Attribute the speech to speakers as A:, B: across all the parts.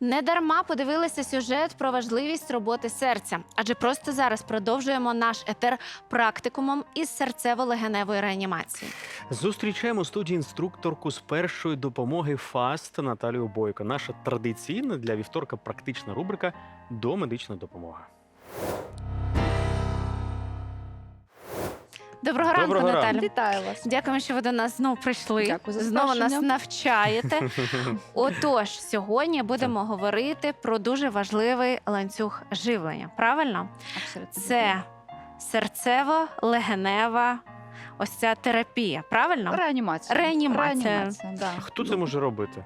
A: Недарма подивилися сюжет про важливість роботи серця, адже просто зараз продовжуємо наш етер практикумом із серцево-легеневої реанімації.
B: Зустрічаємо студії інструкторку з першої допомоги ФАСТ Наталію Бойко. Наша традиційна для вівторка практична рубрика до медична допомога.
A: Доброго ранку,
B: Доброго ранку.
A: Наталя.
C: Вітаю вас.
A: Дякуємо, що ви до нас знову прийшли.
C: Дякую за
A: знову нас
C: запрошення.
A: навчаєте. Отож, сьогодні будемо говорити про дуже важливий ланцюг живлення. Правильно?
C: Абсолютно.
A: Це серцево-легенева ось ця терапія. Правильно?
C: реанімація.
A: Реанімація.
C: Реанімація, да.
B: Хто це може робити?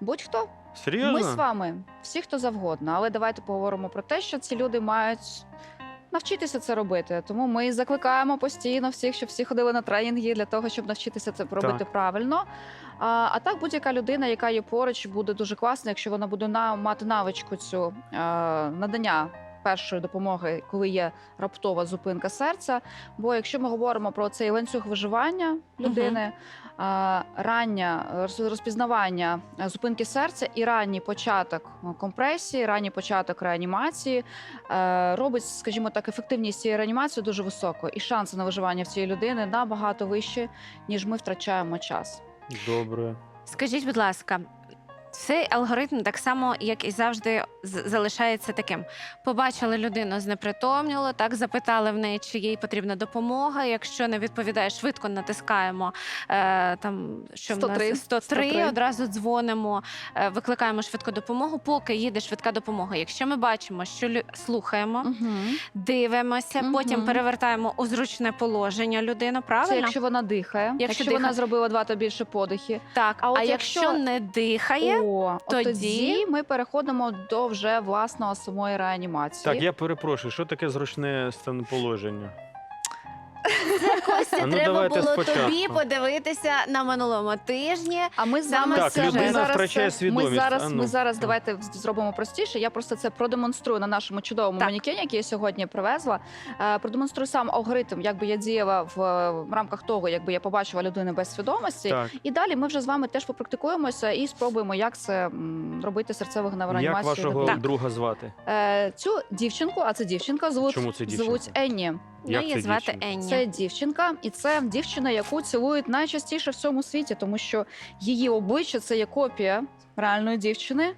C: Будь-хто.
B: Серйозно?
C: Ми з вами, всі, хто завгодно. Але давайте поговоримо про те, що ці люди мають навчитися це робити. Тому ми закликаємо постійно всіх, щоб всі ходили на тренінги для того, щоб навчитися це робити
B: Так.
C: правильно. А, а так, будь-яка людина, яка є поруч, буде дуже класно, якщо вона буде на, мати навичку цю е, надання. Першої допомоги, коли є раптова зупинка серця. Бо якщо ми говоримо про цей ланцюг виживання людини, роз- розпізнавання е, зупинки серця і ранній початок е, компресії, ранній початок реанімації е, робить, скажімо так, ефективність цієї реанімації дуже високо, і шанси на виживання в цієї людини набагато вищі, ніж ми втрачаємо час.
B: Добре.
A: Скажіть, будь ласка, цей алгоритм так само, як і завжди, залишається таким. Побачили людину знепритомніло, так запитали в неї, чи їй потрібна допомога. Якщо не відповідає, швидко натискаємо е, там, що в
C: 103,
A: нас 103,
C: 103.
A: одразу дзвонимо, е, викликаємо швидку допомогу, поки їде швидка допомога. Якщо ми бачимо, що лю- слухаємо, дивимося, потім перевертаємо у зручне положення людину. Правильно?
C: Це якщо вона дихає, якщо,
A: дихає.
C: вона зробила два та більше подихи.
A: Так,
C: А
A: а, якщо...
C: якщо-
A: не дихає,
C: О, от
A: тоді-
C: тоді ми переходимо до вже власного самої реанімації.
B: Так, я перепрошую, що таке зручне станоположення?
A: Костя,
B: А ну,
A: треба
B: давайте
A: було
B: спочатку.
A: тобі подивитися на минулому тижні.
C: А ми з
A: Саме
C: вами
B: Так,
C: це-
B: людина
C: зараз,
B: втрачає
C: це-
B: свідомість.
C: Ми зараз,
B: А ну.
C: ми зараз давайте зробимо простіше. Я просто це продемонструю на нашому чудовому
A: Так.
C: манекені, який я сьогодні привезла. Е, продемонструю сам алгоритм, як би я діяла в, е, в рамках того, якби я побачила людину без свідомості.
B: Так,
C: І далі ми вже з вами теж попрактикуємося і спробуємо, як це м, робити серцевих
B: як вашого друга звати?
C: Е, цю дівчинку, а це дівчинка, звуть,
B: Чому це дівчинка?
C: звуть Енні.
B: Як
A: її
B: це
A: звати
B: дівчинка?
A: Енні.
C: Це дівчинка, і це дівчина, яку цілують найчастіше в цьому світі, тому що її обличчя це є копія реальної дівчини.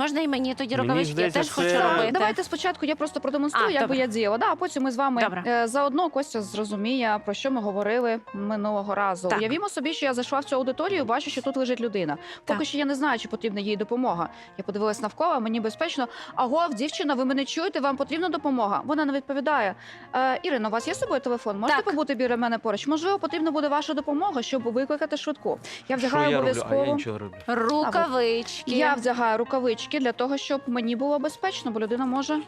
A: Можна і мені тоді
B: Мені
A: рукавички,
B: здається,
A: я теж хочу
B: це-
A: робити.
C: Давайте спочатку я просто продемонструю,
A: А,
C: як
A: добре.
C: би я діяла. Да, а потім ми з вами
A: Добре.
C: е, заодно Костя зрозуміє, про що ми говорили минулого разу.
A: Так.
C: Уявімо собі, що я зайшла в цю аудиторію, бачу, що тут лежить людина. Поки
A: Так.
C: що я не знаю, чи потрібна їй допомога. Я подивилась навколо, мені безпечно. Агов, дівчина, ви мене чуєте? Вам потрібна допомога? Вона не відповідає. Е, Ірино, у вас є з собою телефон? Можете
A: Так.
C: побути біля мене поруч? Можливо, потрібна буде ваша допомога, щоб викликати швидку. Я
B: Що
C: вдягаю
B: я роблю? А я
C: обов'язково.
B: нічого роблю.
A: Рукавички.
C: Я вдягаю рукавички для того, щоб мені було безпечно, бо людина може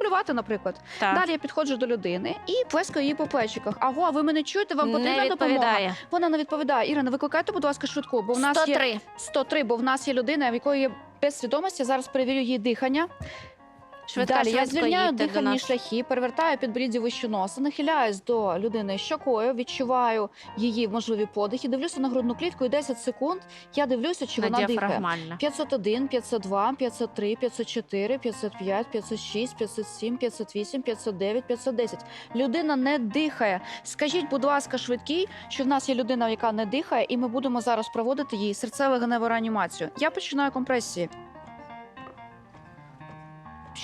C: блювати, наприклад.
A: Так.
C: Далі я підходжу до людини і плескаю її по плечиках. Аго, а ви мене чуєте? Вам потрібна
A: не
C: допомога?
A: відповідає.
C: Вона не відповідає. Ірина, викликайте, будь ласка, швидку, бо в нас є
A: 103.
C: 103, бо в нас є людина, в якої є без свідомості. Зараз перевірю її дихання.
A: Швидка,
C: Далі я
A: швидко
C: звільняю
A: їдьте до
C: дихальні
A: нас.
C: шляхи, перевертаю підборіддя вище носа, нахиляюсь до людини щокою, відчуваю її можливі подихи, дивлюся на грудну клітку і 10 секунд. Я дивлюся, чи вона дихає.
A: діафрагмальне.
C: 501, 502, 503, 504, 505, 506, 507, 508, 509, 510. Людина не дихає. Скажіть, будь ласка, швидкий, що в нас є людина, яка не дихає, і ми будемо зараз проводити їй серцево-геневу реанімацію. Я починаю компресії.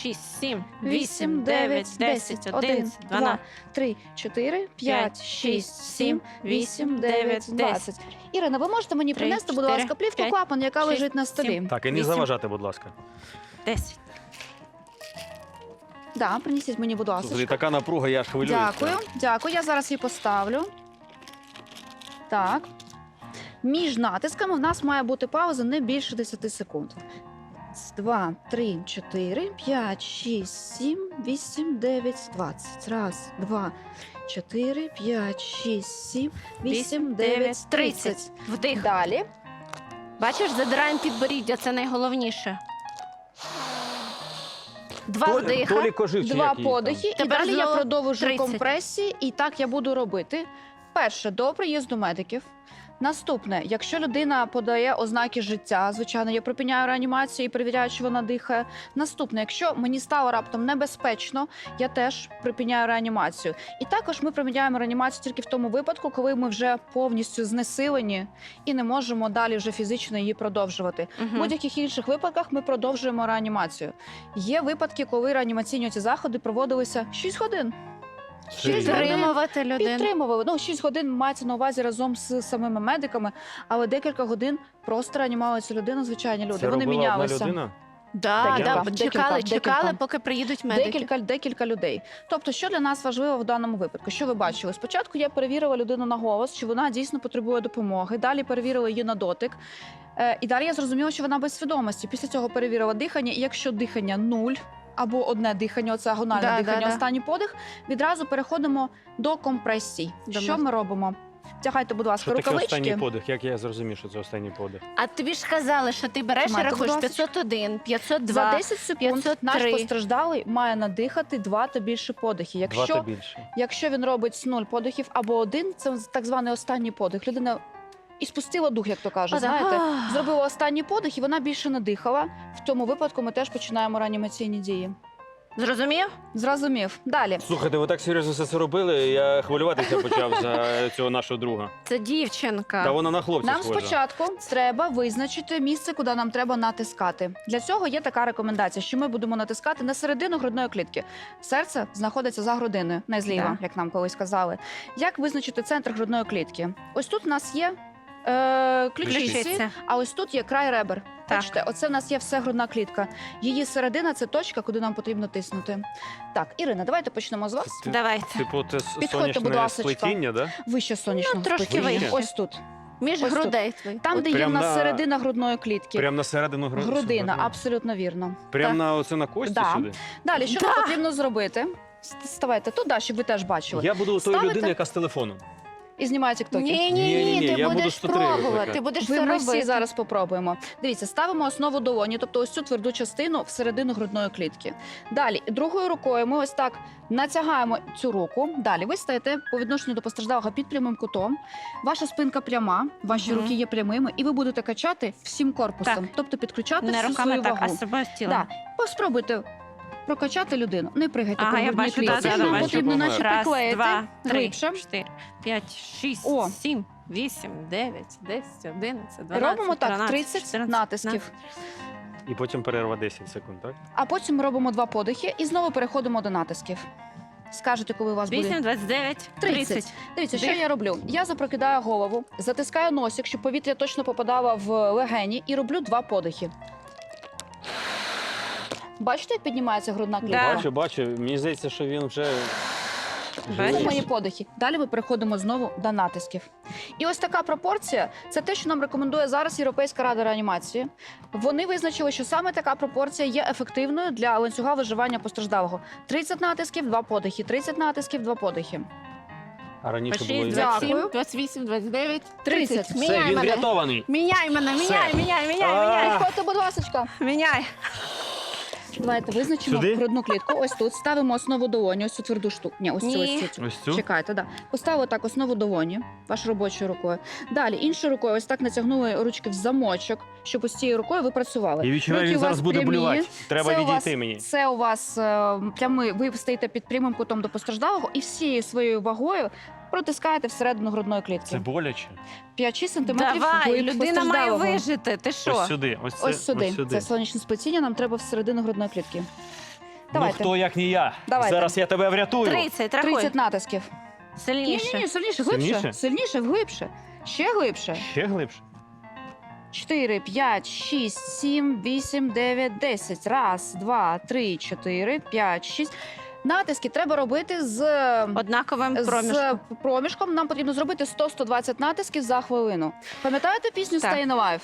A: 6, 7,
C: 8,
A: 8, 9, 10, 11, 12.
C: 3, 4, 5, 6, 7, 8, 9, 20. Ірина, ви можете мені принести, будь
A: чотири,
C: ласка, плівку
A: п'ять,
C: клапан, яка
A: шість,
C: лежить на столі?
A: сім.
B: Так, і не
A: Вісім.
B: заважати, будь ласка.
A: 10.
C: Да, принесіть мені, будь ласка.
B: Слухай, така напруга, я аж хвилююся.
C: Дякую, дякую. Я зараз її поставлю. Так. Між натисками в нас має бути пауза не більше 10 секунд. Раз, Два, три, чотири, п'ять, шість, сім, вісім, дев'ять, двадцять. Раз, два, чотири, п'ять, шість, сім, вісім, дев'ять, тридцять.
A: Вдих.
C: Далі.
A: Бачиш, задираємо підборіддя, це найголовніше. Два
B: Толі-
A: вдиха.
B: Толі
C: Два
B: як її там?
C: подихи, і
A: Тепер
C: далі я
A: знову
C: продовжую
A: 30.
C: компресії, і так я буду робити. Перше, до приїзду медиків. Наступне, якщо людина подає ознаки життя, звичайно, я припиняю реанімацію і перевіряю, чи вона дихає. Наступне, якщо мені стало раптом небезпечно, я теж припиняю реанімацію. І також ми припиняємо реанімацію тільки в тому випадку, коли ми вже повністю знесилені і не можемо далі вже фізично її продовжувати. В будь-яких інших випадках ми продовжуємо реанімацію. Є випадки, коли реанімаційні ці заходи проводилися 6 годин. Шість годин
A: Підтримувати людину.
C: підтримували. Ну, 6 годин мається на увазі разом з самими медиками, але декілька годин просто реанімували цю людину, звичайні люди.
B: Це
C: Вони
B: робила
C: мінялися.
B: одна людина?
A: Да,
C: Декілька,
A: да,
C: декілька,
A: чекали, чекали,
C: декілька.
A: поки приїдуть медики.
C: Декілька, декілька людей. Тобто, що для нас важливо в даному випадку? Що ви бачили? Спочатку я перевірила людину на голос, чи вона дійсно потребує допомоги. Далі перевірила її на дотик. Е, і далі я зрозуміла, що вона без свідомості. Після цього перевірила дихання. І якщо дихання нуль або одне дихання, оце агональне
A: Да,
C: дихання,
A: да, да.
C: останній подих, відразу переходимо до компресій.
A: До
C: що ми робимо? Втягайте, будь ласка,
B: Що таке
C: рукавички.
B: останній подих? Як я зрозумів, що це останній подих?
A: А тобі ж казали, що ти береш і рахуєш
C: будь ласка.
A: 501, 502.
C: За 10 секунд
A: 503.
C: наш постраждалий має надихати два та більше подихи.
B: Два
C: Якщо
B: більше.
C: Якщо він робить з нуль подихів або один, це так званий останній подих. Людина і спустила дух, як то кажуть. Знаєте, зробила останній подих, і вона більше не дихала. В тому випадку ми теж починаємо реанімаційні дії.
A: Зрозумів?
C: Зрозумів. Далі.
B: Слухайте, ви так серйозно все це робили. Я хвилюватися почав за цього нашого друга.
A: Це дівчинка.
B: Та вона на хлопця
C: Нам
B: схожа.
C: спочатку треба визначити місце, куди нам треба натискати. Для цього є така рекомендація, що ми будемо натискати на середину грудної клітки. Серце знаходиться за грудиною, не зліва,
A: Да.
C: як нам колись казали. Як визначити центр грудної клітки? Ось тут у нас є е, ключиці,
A: Ключиця.
C: а ось тут є край ребер.
A: Так.
C: Бачите, оце в нас є все грудна клітка. Її середина це точка, куди нам потрібно тиснути. Так, Ірина, давайте почнемо з вас.
B: Ти-
A: Давайте.
B: Типу, це
C: Підходьте, будь
B: сонячне сплетіння, да?
C: Вище сонячного
A: Ну, трошки
C: сплетіння.
B: вище.
C: Ось тут.
A: Між
C: Ось тут.
A: грудей твоїх.
C: Там,
B: От
C: де є в
B: прям
C: нас
B: на-
C: середина грудної клітки.
B: Прямо на середину гру-
C: Грудина, абсолютно вірно.
B: Прям
C: Так.
B: на оце на кості
C: Да.
B: сюди.
C: Далі, що
A: Да.
C: нам потрібно зробити? С- Ставайте туди, щоб ви теж бачили.
B: Я буду тою
C: Ставите?
B: людиною, яка з телефоном.
C: І знімаю тіктоки.
A: Ні, ні, ні,
B: Ні-ні-ні,
A: ти
B: я буду
A: будеш
B: 103
A: пробувати,
B: викликати.
A: ти будеш
C: Ви
A: це
C: ми
A: робити.
C: всі зараз попробуємо. Дивіться, ставимо основу долоні, тобто ось цю тверду частину всередину грудної клітки. Далі, другою рукою ми ось так натягаємо цю руку. Далі ви стаєте по відношенню до постраждалого під прямим кутом. Ваша спинка пряма, ваші
A: Мгм.
C: руки є прямими, і ви будете качати всім корпусом,
A: Так.
C: тобто підключати
A: Не
C: всю
A: руками
C: свою
A: так, а
C: вагу.
A: себе тілом.
C: Да. Спробуйте прокачати людину. Не пригайте
A: Ага, я бачу,
C: клітці.
A: да, да,
C: Нам
A: бачу.
C: потрібно наче
A: Раз,
C: приклеїти
A: два, три,
C: глибше.
A: чотири, п'ять, шість,
C: О.
A: сім, вісім, дев'ять, десять, одинадцять, дванадцять,
C: Робимо так
A: 13,
C: 30
A: 14,
C: натисків.
B: І потім перерва 10 секунд, так?
C: А потім ми робимо два подихи і знову переходимо до натисків. Скажете, коли у вас буде
A: 8, 29,
C: 30.
A: 30.
C: Дивіться, що
A: Дих.
C: я роблю? Я запрокидаю голову, затискаю носик, щоб повітря точно попадало в легені, і роблю два подихи. Бачите, як піднімається грудна
A: Да.
C: клітка?
B: Бачу, бачу. Мені здається, що він вже.
C: Це мої подихи. Далі ми переходимо знову до натисків. І ось така пропорція це те, що нам рекомендує зараз Європейська рада реанімації. Вони визначили, що саме така пропорція є ефективною для ланцюга виживання постраждалого. 30 натисків, два подихи, 30 натисків, два подихи.
B: А раніше було
A: 6,
B: інакше.
A: 27,
C: Дякую.
A: 28, 29,
C: 30.
A: 30.
B: Все,
A: Міняй
B: він
A: мене.
B: врятований.
A: Міняй мене, міняй, міняй, міняй, міняй.
C: Підходьте, будь ласка.
A: Міняй.
C: Давайте визначимо
B: Сюди?
C: грудну клітку. Ось тут ставимо основу долоні, ось цю тверду штуку. Ні, ось цю,
A: Ні.
C: ось цю.
B: Ось цю.
C: Чекайте, да. Поставили так основу долоні, вашою робочою рукою. Далі іншою рукою ось так натягнули ручки в замочок, щоб ось цією рукою ви працювали.
B: І відчуваю,
C: Руки
B: він
C: у
B: зараз буде
C: прямі.
B: болювати. Треба
C: Це у вас-
B: відійти мені.
C: Це у вас е, прямий, ви стоїте під прямим кутом до постраждалого і всією своєю вагою протискаєте всередину грудної клітки.
B: Це боляче.
C: 5-6 сантиметрів
A: Давай, людина має
C: постраждалого.
A: вижити. Ти що?
B: Ось сюди. Ось, це,
C: Ось сюди.
B: Ось сюди.
C: Це сонячне сплетіння, нам треба всередину грудної клітки.
B: Ну
C: Давайте.
B: хто як не я?
C: Давайте.
B: Зараз я тебе врятую.
A: 30, рахуй.
C: 30 натисків. Ні,
A: Сильніше.
C: ні, ні, сильніше, глибше.
B: Сильніше?
C: Сильніше, глибше. Ще глибше.
B: Ще глибше.
C: 4, 5, 6, 7, 8, 9, 10. Раз, два, три, чотири, п'ять, шість. Натиски треба робити з,
A: Однаковим проміжком.
C: з проміжком. Нам потрібно зробити 100-120 натисків за хвилину. Пам'ятаєте пісню
A: Так.
C: Stay Alive?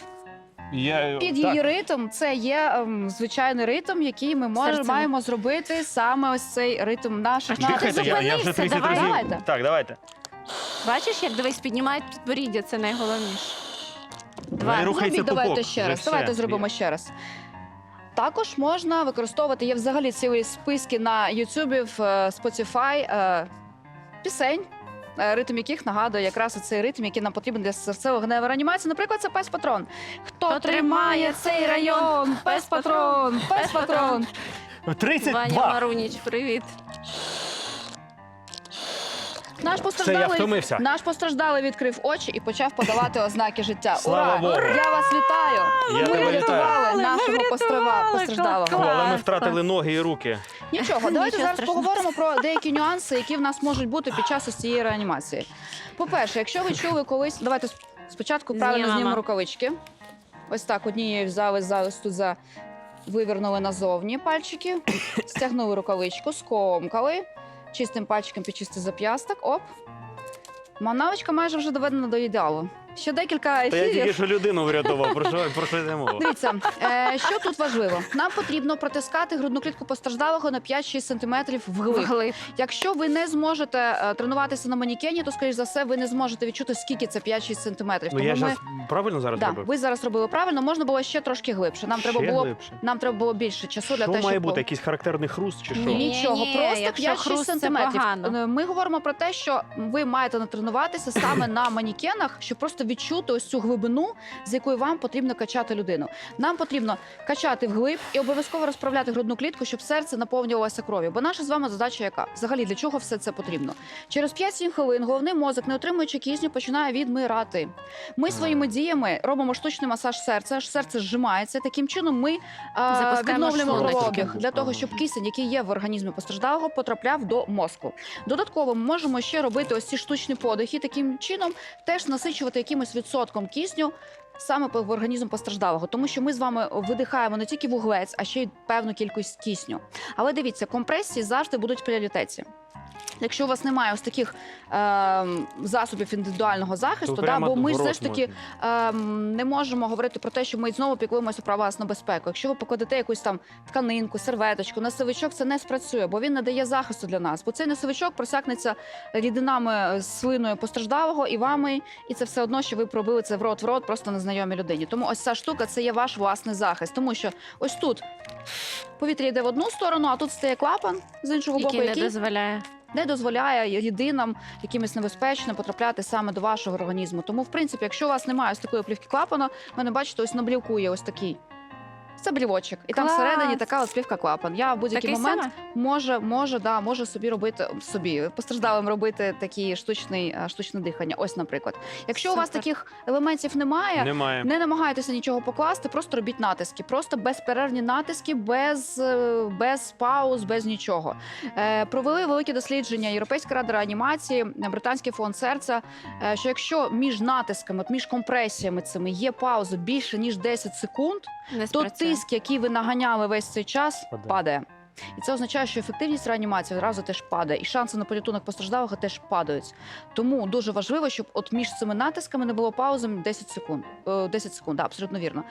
B: Я...
C: Під
B: так.
C: її ритм це є ем, звичайний ритм, який ми мож,
A: Серцем.
C: маємо зробити саме ось цей ритм наших
A: А чекай,
B: Чекайте,
C: натисків.
B: я, я вже
A: зупинися,
B: 30
A: давай.
B: разів.
C: Давайте.
B: Так, давайте.
A: Бачиш, як дивись, піднімають підборіддя, це найголовніше.
B: Два.
A: Два.
B: рухається
C: Зробіть, давайте
B: пупок,
C: ще
B: вже
C: раз.
B: все.
C: Давайте зробимо ще раз. Також можна використовувати, є взагалі цілі списки на YouTube, в е, Spotify, е, пісень. е, ритм яких нагадує якраз цей ритм, який нам потрібен для серцево-гневої реанімації. Наприклад, це пес патрон. Хто
A: Хто
C: тримає цей район? Пес патрон, пес патрон.
B: 32!
A: Ваня Маруніч, привіт.
C: Наш
B: Все, я
C: постраждалий
B: втомився.
C: наш постраждалий відкрив очі і почав подавати ознаки життя.
B: Слава
C: Ура!
B: Богу!
C: Я вас вітаю!
B: Я
C: Ми
B: тебе
C: врятували нашого пострава- постраждалого.
A: клас.
B: Але ми втратили ноги і руки.
C: Нічого, давайте
A: Нічого
C: зараз
A: страшного.
C: поговоримо про деякі нюанси, які в нас можуть бути під час ось цієї реанімації. По-перше, якщо ви чули колись, давайте сп- спочатку правильно
A: Знімемо.
C: знімемо рукавички. Ось так, однією взяли зараз тут за вивернули назовні пальчики, стягнули рукавичку, скомкали, чистим пальчиком підчистили зап'ясток. Оп. Манавочка майже вже доведена до ідеалу. Ще декілька
B: Та я тільки
C: ефірів.
B: що людину врятував. Про що, про що йде мова?
C: Дивіться, е, що тут важливо? Нам потрібно протискати грудну клітку постраждалого на 5-6 см вглиб.
A: Вглиб.
C: Якщо ви не зможете е, тренуватися на манікені, то скоріш за все ви не зможете відчути, скільки це 5-6 сантиметрів.
B: Ну я
C: Тому ми...
B: правильно зараз
C: да,
B: робив?
C: ви зараз робили правильно, можна було ще трошки глибше. Нам треба
B: Ще
C: було
B: глибше.
C: нам треба було більше часу для
B: Що
C: того,
B: має
C: щоб
B: бути? Якийсь характерний хруст чи що?
A: Ні.
C: Нічого,
A: Ні,
C: просто
A: якщо
C: 5-6
A: хруст, це
C: сантиметрів.
A: погано.
C: Е, Ми говоримо про те, що ви маєте натренуватися саме на манікенах, щоб просто відчути ось цю глибину, з якою вам потрібно качати людину. Нам потрібно качати вглиб і обов'язково розправляти грудну клітку, щоб серце наповнювалося кров'ю. Бо наша з вами задача яка? Взагалі для чого все це потрібно? Через 5-7 хвилин головний мозок, не отримуючи кисню, починає відмирати. Ми своїми діями робимо штучний масаж серця, аж серце зжимається. Таким чином ми а, відновлюємо кровообіг для того, щоб кисень, який є в організмі постраждалого, потрапляв до мозку. Додатково ми можемо ще робити ось ці штучні подихи. Таким чином теж насичувати якимось відсотком кисню. Саме в організм постраждалого, тому що ми з вами видихаємо не тільки вуглець, а ще й певну кількість кисню. Але дивіться, компресії завжди будуть в пріоритеті. Якщо у вас немає ось таких ем, засобів індивідуального захисту, да,
B: прямо
C: бо ми
B: в
C: все
B: рот
C: ж таки ем, не можемо говорити про те, що ми знову піклуємося про власну безпеку. Якщо ви покладете якусь там тканинку, серветочку, носовичок, це не спрацює, бо він не дає захисту для нас. Бо цей носовичок просякнеться рідинами з слиною постраждалого і вами, і це все одно, що ви пробили це в рот в рот просто незнайомій людині. Тому ось ця штука це є ваш власний захист, тому що ось тут. Повітря йде в одну сторону, а тут стає клапан з іншого боку,
A: Який не дозволяє.
C: не дозволяє єдинам якимось небезпечним потрапляти саме до вашого організму. Тому, в принципі, якщо у вас немає ось такої плівки клапана, ви не бачите, ось на брілку є ось такий. Це брівочок, і там
A: Клас!
C: всередині така от плівка клапан. Я в будь-який
A: Такий
C: момент
A: саме?
C: може, може, да, може собі робити собі постраждалим робити такі штучний, е, штучне дихання. Ось, наприклад, якщо у вас
A: Супер.
C: таких елементів немає,
B: Немає.
C: не намагайтеся нічого покласти, просто робіть натиски, просто безперервні натиски, без, е, без пауз, без нічого. Е, провели великі дослідження Європейська рада реанімації, е, британський фонд серця. е, що якщо між натисками, от між компресіями цими є пауза більше ніж 10 секунд,
A: Не
C: то
A: спрацює.
C: Тиск, який ви наганяли весь цей час,
B: Падає.
C: падає. І це означає, що ефективність реанімації одразу теж падає, і шанси на порятунок постраждалого теж падають. Тому дуже важливо, щоб от між цими натисками не було паузи 10 секунд. Е, 10 секунд, да, абсолютно вірно.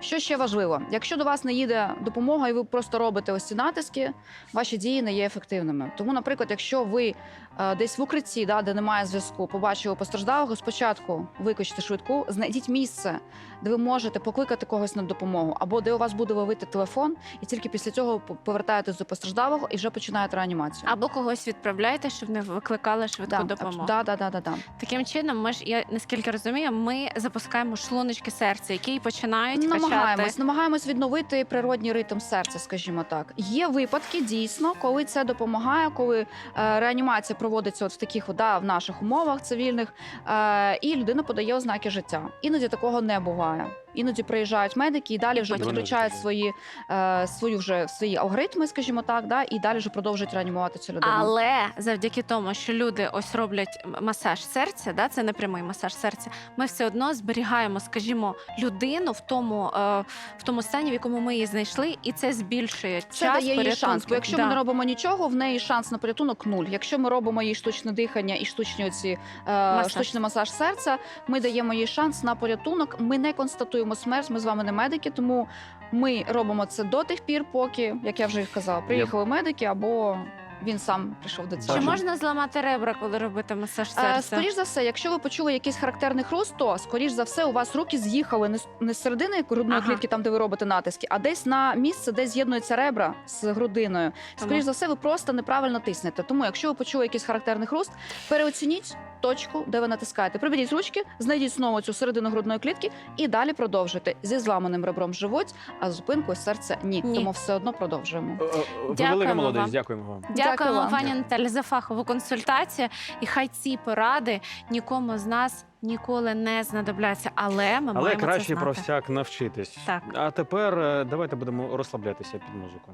C: Що ще важливо? Якщо до вас не їде допомога, і ви просто робите ось ці натиски, ваші дії не є ефективними. Тому, наприклад, якщо ви е, десь в укритті, да, де немає зв'язку, побачили постраждалого, спочатку викличте швидку, знайдіть місце, де ви можете покликати когось на допомогу, або де у вас буде ловити телефон, і тільки після цього повертаєтесь до постраждалого і вже починаєте реанімацію.
A: Або когось відправляйте, щоб не викликали швидку
C: да,
A: допомогу.
C: Да, да, да, да, да.
A: Таким чином, ми ж я наскільки розумію, ми запускаємо шлуночки серця, які починають
C: Намагаємось, намагаємось відновити природній ритм серця, скажімо так. Є випадки дійсно, коли це допомагає, коли е, реанімація проводиться от в таких да, в наших умовах цивільних, е, і людина подає ознаки життя. Іноді такого не буває. Іноді приїжджають медики і далі вже підключають свої, е, свої вже свої алгоритми, скажімо так, да, і далі вже продовжують реанімувати цю людину.
A: Але завдяки тому, що люди ось роблять масаж серця, да, це не прямий масаж серця. Ми все одно зберігаємо, скажімо, людину в тому, е, в тому стані, в якому ми її знайшли, і це збільшує
C: Це
A: час
C: дає їй шанс. Бо якщо
A: Да.
C: ми не робимо нічого, в неї шанс на порятунок нуль. Якщо ми робимо їй штучне дихання і штучні оці е,
A: Масаж.
C: штучний масаж серця, ми даємо їй шанс на порятунок. Ми не констатуємо смерть. Ми з вами не медики, тому ми робимо це до тих пір, поки, як я вже казала, приїхали медики або він сам прийшов до
A: Чи
C: цього.
B: Бачу.
A: можна зламати ребра, коли робити масаж
C: Е,
A: серця?
C: Скоріш за все, якщо ви почули якийсь характерний хруст, то скоріш за все у вас руки з'їхали не з не з середини грудної
A: Ага.
C: клітки, там де ви робите натиски, а десь на місце, де з'єднуються ребра з грудиною. Скоріш
A: Тому-
C: за все, ви просто неправильно тиснете. Тому, якщо ви почули якийсь характерний хруст, переоцініть точку, де ви натискаєте. Приберіть ручки, знайдіть знову цю середину грудної клітки і далі продовжуйте зі зламаним ребром в животі, а з зупинкою серця ні.
A: Ні.
C: Тому все одно продовжуємо.
B: Е, е,
A: Дякуємо
B: велика молодець,
A: вам.
B: дякуємо вам.
C: Дякую вам.
A: пані Наталі, за фахову консультацію. І хай ці поради нікому з нас ніколи не знадобляться. Але ми
B: Але
A: маємо
B: краще
A: це
B: про всяк навчитись.
A: Так.
B: А тепер е, давайте будемо розслаблятися під музику.